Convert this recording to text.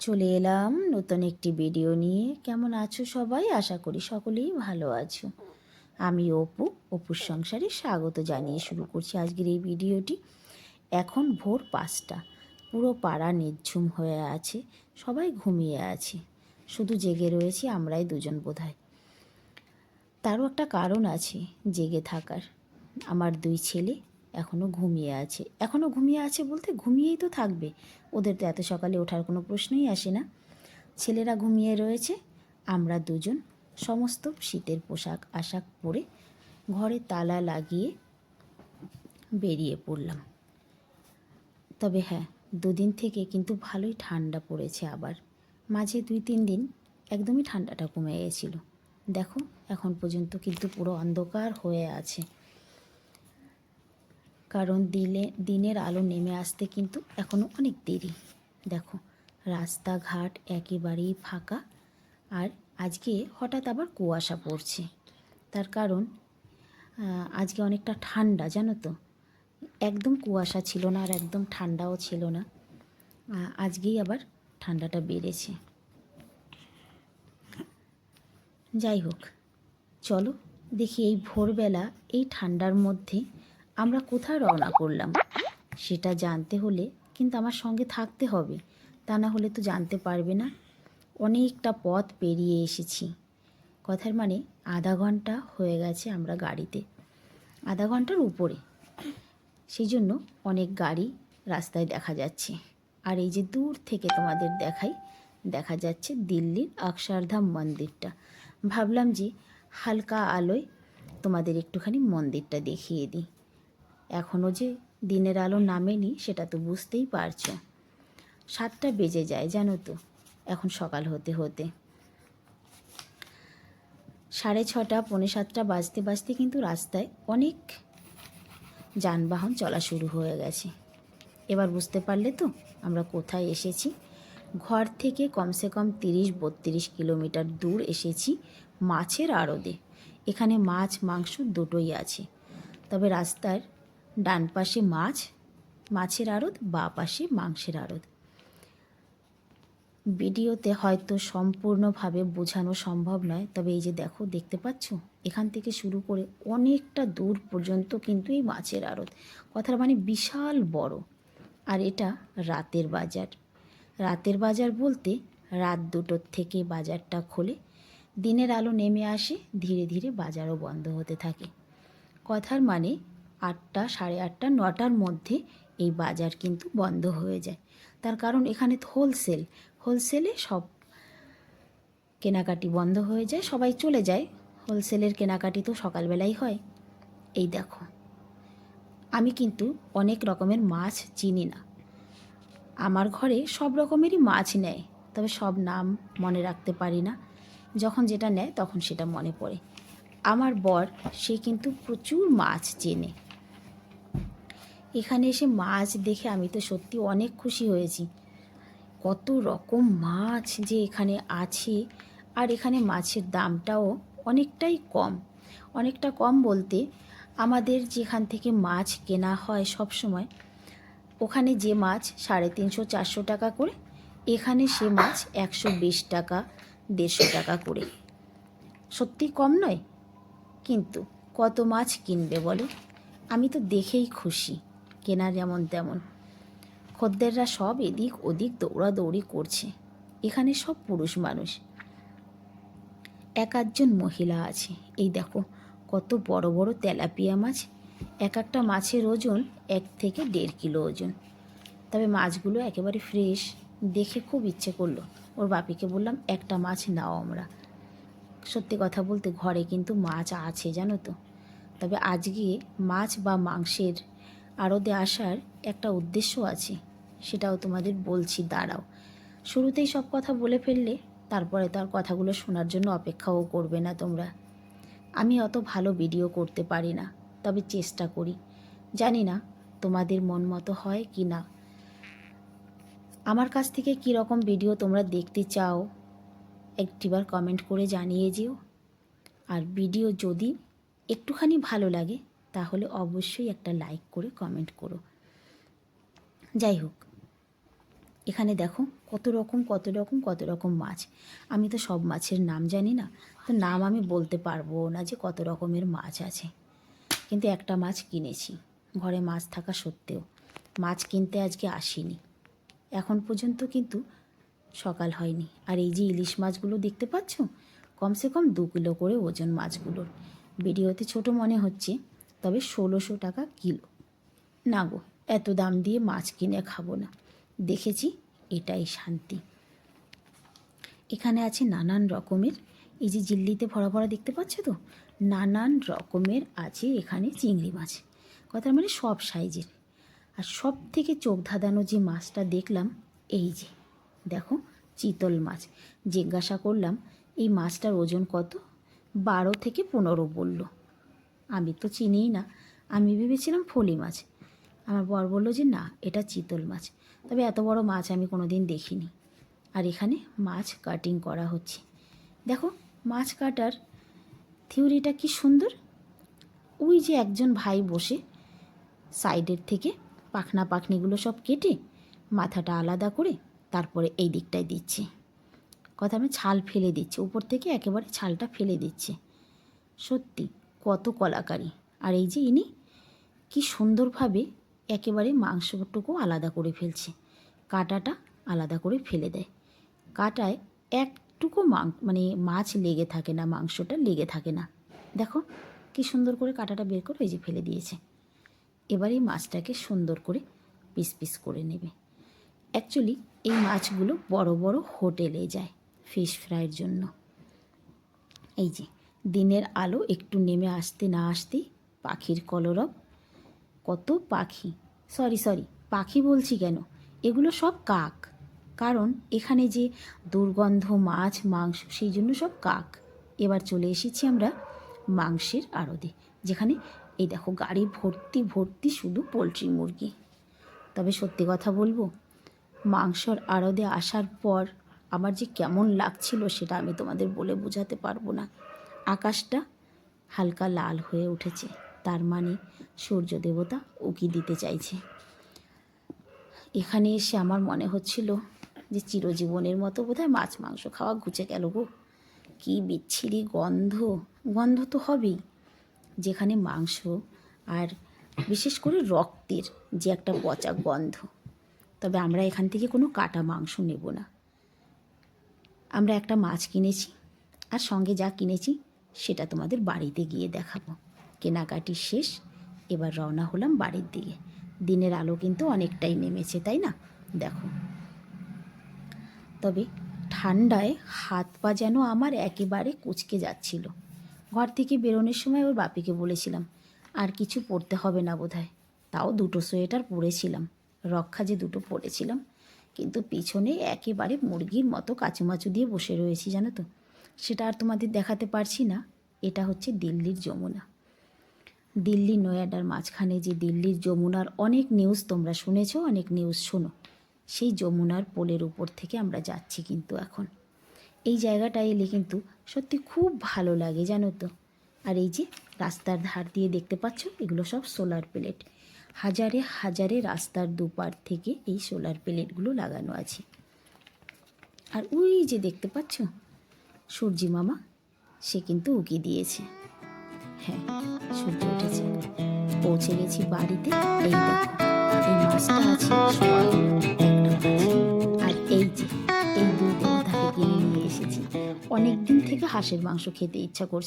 চলে এলাম নতুন একটি ভিডিও নিয়ে। কেমন আছো সবাই? আশা করি সকলেই ভালো আছো। আমি অপু, অপুর সংসারে স্বাগত জানিয়ে শুরু করছি আজকের এই ভিডিওটি। এখন ভোর পাঁচটা। পুরো পাড়া নির্ঝুম হয়ে আছে, সবাই ঘুমিয়ে আছে। শুধু জেগে রয়েছি আমরাই দুজন বোধহয়। তারও একটা কারণ আছে, জেগে থাকার। আমার দুই ছেলে এখনও ঘুমিয়ে আছে। এখনও ঘুমিয়ে আছে বলতে ঘুমিয়েই তো থাকবে। ওদের তো এত সকালে ওঠার কোনো প্রশ্নই আসে না। ছেলেরা ঘুমিয়ে রয়েছে। আমরা দুজন সমস্ত শীতের পোশাক, আশাক পরে ঘরে তালা লাগিয়ে বেরিয়ে পড়লাম। তবে হ্যাঁ দুদিন থেকে কিন্তু ভালোই ঠান্ডা পড়েছে আবার। মাঝে দুই তিন দিন একদমই ঠান্ডাটা কমে গেছিল। দেখো, এখন পর্যন্ত কিন্তু পুরো অন্ধকার হয়ে আছে। কারণ দিলে, দিনের আলো নেমে আসতে কিন্তু এখনও অনেক দেরি। দেখো, রাস্তাঘাট একেবারেই ফাঁকা। আর আজকে হঠাৎ আবার কুয়াশা পড়ছে। তার কারণ আজকে অনেকটা ঠান্ডা, জানো তো? একদম কুয়াশা ছিল না আর একদম ঠান্ডাও ছিল না। আজকেই আবার ঠান্ডাটা বেড়েছে। যাই হোক, চলো দেখি এই ভোরবেলা এই ঠান্ডার মধ্যে আমরা কোথায় রওনা করলাম? সেটা জানতে হলে কিন্তু আমার সঙ্গে থাকতে হবে। তা না হলে তো জানতে পারবে না। অনেকটা পথ পেরিয়ে এসেছি। কথার মানে আধা ঘণ্টা হয়ে গেছে আমরা গাড়িতে। আধা ঘণ্টার উপরে। সেই জন্য অনেক গাড়ি রাস্তায় দেখা যাচ্ছে। আর এই যে দূর থেকে তোমাদের দেখাই, দেখা যাচ্ছে দিল্লির অক্ষরধাম মন্দিরটা। ভাবলাম যে হালকা আলোয় তোমাদের একটুখানি মন্দিরটা দেখিয়ে দিই। এখনও যে দিনের আলো নামেনি সেটা তো বুঝতেই পারছ। সাতটা বেজে যায়, জানো তো, এখন সকাল হতে হতে। সাড়ে ছটা, পৌনে সাতটা বাজতে বাজতে কিন্তু রাস্তায় অনেক যানবাহন চলা শুরু হয়ে গেছে। এবার বুঝতে পারলে তো আমরা কোথায় এসেছি। ঘর থেকে কমসে কম তিরিশ, বত্রিশ কিলোমিটার দূর এসেছি মাছের আড়দে এখানে মাছ, মাংস দুটোই আছে। তবে রাস্তার ডান পাশে মাছ, মাছের আড়ত, বা পাশে মাংসের আড়ত। ভিডিওতে হয়তো সম্পূর্ণভাবে বোঝানো সম্ভব নয়, তবে এই যে দেখো, দেখতে পাচ্ছ? এখান থেকে শুরু করে অনেকটা দূর পর্যন্ত কিন্তু এই মাছের আড়ত। কথার মানে বিশাল বড়। আর এটা রাতের বাজার। রাতের বাজার বলতে রাত দুটোর থেকে বাজারটা খোলে, দিনের আলো নেমে আসে, ধীরে ধীরে বাজারও বন্ধ হতে থাকে। কথার মানে আটটা, সাড়ে আটটা, নটার মধ্যে এই বাজার কিন্তু বন্ধ হয়ে যায়। তার কারণ এখানে হোলসেল হোলসেলে সব কেনাকাটি বন্ধ হয়ে যায়, সবাই চলে যায়। হোলসেলের কেনাকাটি তো সকালবেলাই হয়। এই দেখো, আমি কিন্তু অনেক রকমের মাছ চিনি না। আমার ঘরে সব রকমেরই মাছ নেয়, তবে সব নাম মনে রাখতে পারি না। যখন যেটা নেয় তখন সেটা মনে পড়ে। আমার বর, সে কিন্তু প্রচুর মাছ চেনে। এখানে এসে মাছ দেখে আমি তো সত্যি অনেক খুশি হয়েছি। কত রকম মাছ যে এখানে আছে আর এখানে মাছের দামটাও অনেকটাই কম। অনেকটা কম বলতে আমাদের যেখান থেকে মাছ কেনা হয় সব সময়, ওখানে যে মাছ সাড়ে তিনশো, চারশো টাকা করে, এখানে সে মাছ একশো বিশ টাকা, দেড়শো টাকা করে। সত্যি কম নয়, কিন্তু কত মাছ কিনবে বলো? আমি তো দেখেই খুশি। কেনা যেমন তেমন। খদ্দেররা সব এদিক ওদিক দৌড়াদৌড়ি করছে। এখানে সব পুরুষ মানুষ। এক আধজন মহিলা আছে। এই দেখো, কত বড় বড় তেলাপিয়া মাছ। এক একটা মাছের ওজন এক থেকে দেড় কিলো ওজন। তবে মাছগুলো একেবারে ফ্রেশ। দেখে খুব ইচ্ছে করল। ওর বাপিকে বললাম, একটা মাছ নাও আমরা। সত্যি কথা বলতে ঘরে কিন্তু মাছ আছে, জানো তো। তবে আজকে মাছ বা মাংসের আড়তে আসার একটা উদ্দেশ্য আছে, সেটাও তোমাদের বলছি, দাঁড়াও। শুরুতেই সব কথা বলে ফেললে, তারপরে তার কথাগুলো শোনার জন্য অপেক্ষাও করবে না তোমরা। আমি অত ভালো ভিডিও করতে পারি না, তবে চেষ্টা করি। জানি না তোমাদের মন মতো হয় কি না। আমার কাছ থেকে কী রকম ভিডিও তোমরা দেখতে চাও, একটিবার কমেন্ট করে জানিয়ে যেও। আর ভিডিও যদি একটুখানি ভালো লাগে তাহলে অবশ্যই একটা লাইক করে কমেন্ট করো। যাই হোক, এখানে দেখো কত রকম কত রকম কত রকম মাছ। আমি তো সব মাছের নাম জানি না, তো নাম আমি বলতে পারব না যে কত রকমের মাছ আছে। কিন্তু একটা মাছ কিনেছি, ঘরে মাছ থাকা সত্ত্বেও। মাছ কিনতে আজকে আসিনি, এখন পর্যন্ত কিন্তু সকাল হয়নি। আর এই যে ইলিশ মাছগুলো দেখতে পাচ্ছ? কমসে কম দু কিলো করে ওজন মাছগুলোর। ভিডিওতে ছোট মনে হচ্ছে তবে ষোলোশো টাকা কিলো। না গো, এত দাম দিয়ে মাছ কিনে খাব না। দেখেছি, এটাই শান্তি। এখানে আছে নানান রকমের, এই যে জিল্লিতে ভরা ভরা দেখতে পাচ্ছ তো? নানান রকমের আছে এখানে চিংড়ি মাছ। কথার মানে সব সাইজের। আর সব থেকে চোখ ধাঁধানো যে মাছটা দেখলাম, এই যে, দেখো, চিতল মাছ। জিজ্ঞাসা করলাম, এই মাছটার ওজন কত? বারো থেকে পনেরো বলল। আমি তো চিনিই না। আমি ভেবেছিলাম ফলি মাছ। আমার বর বলল যে, না, এটা চিতল মাছ। তবে এত বড় মাছ আমি কোনো দিন দেখিনি। আর এখানে মাছ কাটিং করা হচ্ছে। দেখো, মাছ কাটার থিওরিটা কি সুন্দর? ওই যে একজন ভাই বসে সাইডের থেকে পাখনা পাখনিগুলো সব কেটে মাথাটা আলাদা করে তারপরে এই দিকটায় দিচ্ছে। কথা আমি ছাল ফেলে দিচ্ছে। উপর থেকে একেবারে ছালটা ফেলে দিচ্ছে। সত্যি কত কলাকারি। আর এই যে ইনি কি সুন্দরভাবে একেবারে মাংসটুকু আলাদা করে ফেলছে। কাটাটা আলাদা করে ফেলে দেয়। কাটায় একটুকু মানে মাছ লেগে থাকে না, মাংসটা লেগে থাকে না। দেখো কি সুন্দর করে কাটাটা বের করে এই যে ফেলে দিয়েছে। এবার এই মাছটাকে সুন্দর করে পিস পিস করে নেবে। অ্যাকচুয়ালি এই মাছগুলো বড় বড় হোটেলে যায়, ফিশ ফ্রাইয়ের জন্য। এই যে দিনের আলো একটু নেমে আসতে না আসতেই পাখির কলরব। কত পাখি? সরি সরি, পাখি বলছি কেন? এগুলো সব কাক। কারণ এখানে যে দুর্গন্ধ, মাছ, মাংস, সেই জন্য সব কাক। এবার চলে এসেছি আমরা মাংসের আড়তে, যেখানে এই দেখো গাড়ি ভর্তি ভর্তি শুধু পোলট্রি মুরগি। তবে সত্যি কথা বলব, মাংসর আড়দে আসার পর আমার যে কেমন লাগছিল সেটা আমি তোমাদের বলে বোঝাতে পারব না। আকাশটা হালকা লাল হয়ে উঠেছে। তার মানে সূর্য দেবতা উকি দিতে চাইছে। এখানে এসে আমার মনে হচ্ছিল যে চিরজীবনের মতো বোধহয় মাছ মাংস খাওয়া ঘুচে গেল গো। কী বিচ্ছিরি গন্ধ। গন্ধ তো হবেই। যেখানে মাংস আর বিশেষ করে রক্তের যে একটা পচা গন্ধ। তবে আমরা এখান থেকে কোনো কাটা মাংস নেব না। আমরা একটা মাছ কিনেছি আর সঙ্গে যা কিনেছি সেটা তোমাদের বাড়িতে গিয়ে দেখাবো। কেনাকাটি শেষ, এবার রওনা হলাম বাড়ির দিকে। দিনের আলো কিন্তু অনেকটাই নেমেছে, তাই না? দেখো। তবে ঠান্ডায় হাত পা যেন আমার একেবারে কুচকে যাচ্ছিল। ঘর থেকে বেরোনোর সময় ওর বাপিকে বলেছিলাম, আর কিছু পরতে হবে না বোধহয়। তাও দুটো সোয়েটার পরেছিলাম, রক্ষা যে দুটো পরেছিলাম, কিন্তু পিছনে একেবারে মুরগির মতো কাচুমাচু দিয়ে বসে রয়েছি, জানো তো। সেটা আর তোমাদের দেখাতে পারছি না। এটা হচ্ছে দিল্লির যমুনা। দিল্লি নয়াডার মাঝখানে যে দিল্লির যমুনার অনেক নিউজ তোমরা শুনেছো, অনেক নিউজ শোনো, সেই যমুনার পোলের উপর থেকে আমরা যাচ্ছি কিন্তু এখন। এই জায়গাটা এলে কিন্তু সত্যি খুব ভালো লাগে, জানো তো। আর এই যে রাস্তার ধার দিয়ে দেখতে পাচ্ছ, এগুলো সব সোলার প্লেট হাজারে হাজারে রাস্তার দুপার থেকে এই সোলার প্লেটগুলো লাগানো আছে। আর ওই যে দেখতে পাচ্ছ সূর্যি মামা, সে কিন্তু উকি দিয়েছে। হ্যাঁ সূর্য উঠেছে। পৌঁছে গেছি বাড়িতে। এই দেখো, এই মাছটা আছে। আর এই যে, এই দুধ তাকে কিনে নিয়ে এসেছি। অনেক দিন থেকে হাঁসের মাংস খেতে ইচ্ছা করছে।